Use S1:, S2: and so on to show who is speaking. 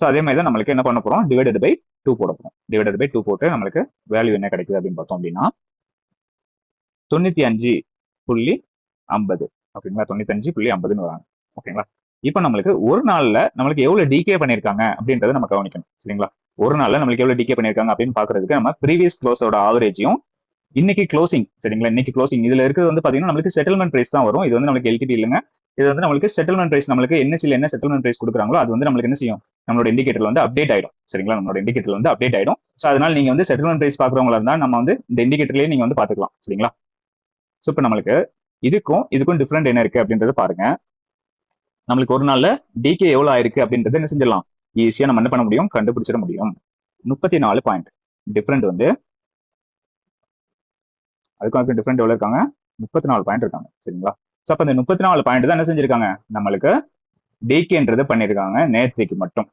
S1: So அதே மாதிரி தான் நம்மளுக்கு என்ன பண்ண போறோம்? டிவைடட் பை டூ போட போறோம். டிவைடட் பை டூ போட்டு நம்மளுக்கு வேல்யூ என்ன கிடைக்குது அப்படின்னு பார்த்தோம் அப்படின்னா தொண்ணூத்தி அஞ்சு புள்ளி ஐம்பது ஓகேங்களா தொண்ணூத்தஞ்சு புள்ளி ஐம்பதுன்னு வராங்க. ஓகேங்களா இப்போ நம்மளுக்கு ஒரு நாள்ல நம்மளுக்கு எவ்வளோ டிகே பண்ணிருக்காங்க அப்படின்றத நம்ம கவனிக்கணும். சரிங்களா? ஒரு நாளில் நம்மளுக்கு எவ்வளோ டிகே பண்ணியிருக்காங்க அப்படின்னு பாக்குறதுக்கு நம்ம ப்ரீவியஸ் க்ளோஸோட ஆவரேஜையும் இன்னைக்கு க்ளோசிங் சரிங்களா? இன்னைக்கு க்ளோசிங் இதுல இருக்கிறது வந்து பார்த்தீங்கன்னா நம்மளுக்கு செட்டில்மெண்ட் ப்ரைஸ் தான் வரும். இது வந்து நம்மளுக்கு எல்டிபி இல்லைங்க. இது வந்து நம்மளுக்கு செட்டில்மெண்ட் ப்ரைஸ் நம்மளுக்கு என்எஸ்சியில் என்ன செட்டில்மெண்ட் ப்ரைஸ் கொடுக்குறாங்களோ அது வந்து நம்மளுக்கு என்ன செய்யும்? நம்மளோட இண்டிகேட்டர்ல வந்து அப்டேட் ஆயிடும். சரிங்களா? நம்மளோட இண்டிகேட்டர் வந்து அப்டேட் ஆயிடும். ஸோ அதனால நீங்க வந்து செட்டில்மெண்ட் ப்ரைஸ் பாக்குறவங்களா இருந்தால் நம்ம வந்து இந்த இண்டிகேட்டர்லயே நீங்க வந்து பாத்துக்கலாம் சரிங்களா? ஸோ இப்போ நம்மளுக்கு இதுக்கும் இதுக்கும் டிஃப்ரெண்ட் என்ன இருக்கு அப்படின்றத பாருங்க. நம்மளுக்கு ஒரு நாள்ல டிகே எவ்வளவு ஆயிருக்கு அப்படின்றத என்ன செஞ்சிடலாம்? ஈஸியா நம்ம என்ன பண்ண முடியும்? கண்டுபிடிச்சிட முடியும். முப்பத்தி நாலு பாயிண்ட் டிஃப்ரெண்ட் வந்து அதுக்கும் அதுக்கும் டிஃப்ரெண்ட் எவ்வளவு இருக்காங்க? முப்பத்தி நாலு பாயிண்ட் இருக்காங்க. சரிங்களா? ஸோ அப்போ இந்த முப்பத்தி நாலு பாயிண்ட் தான் என்ன செஞ்சிருக்காங்க? நம்மளுக்கு டிகேன்றது பண்ணியிருக்காங்க நேற்றுக்கு மட்டும்.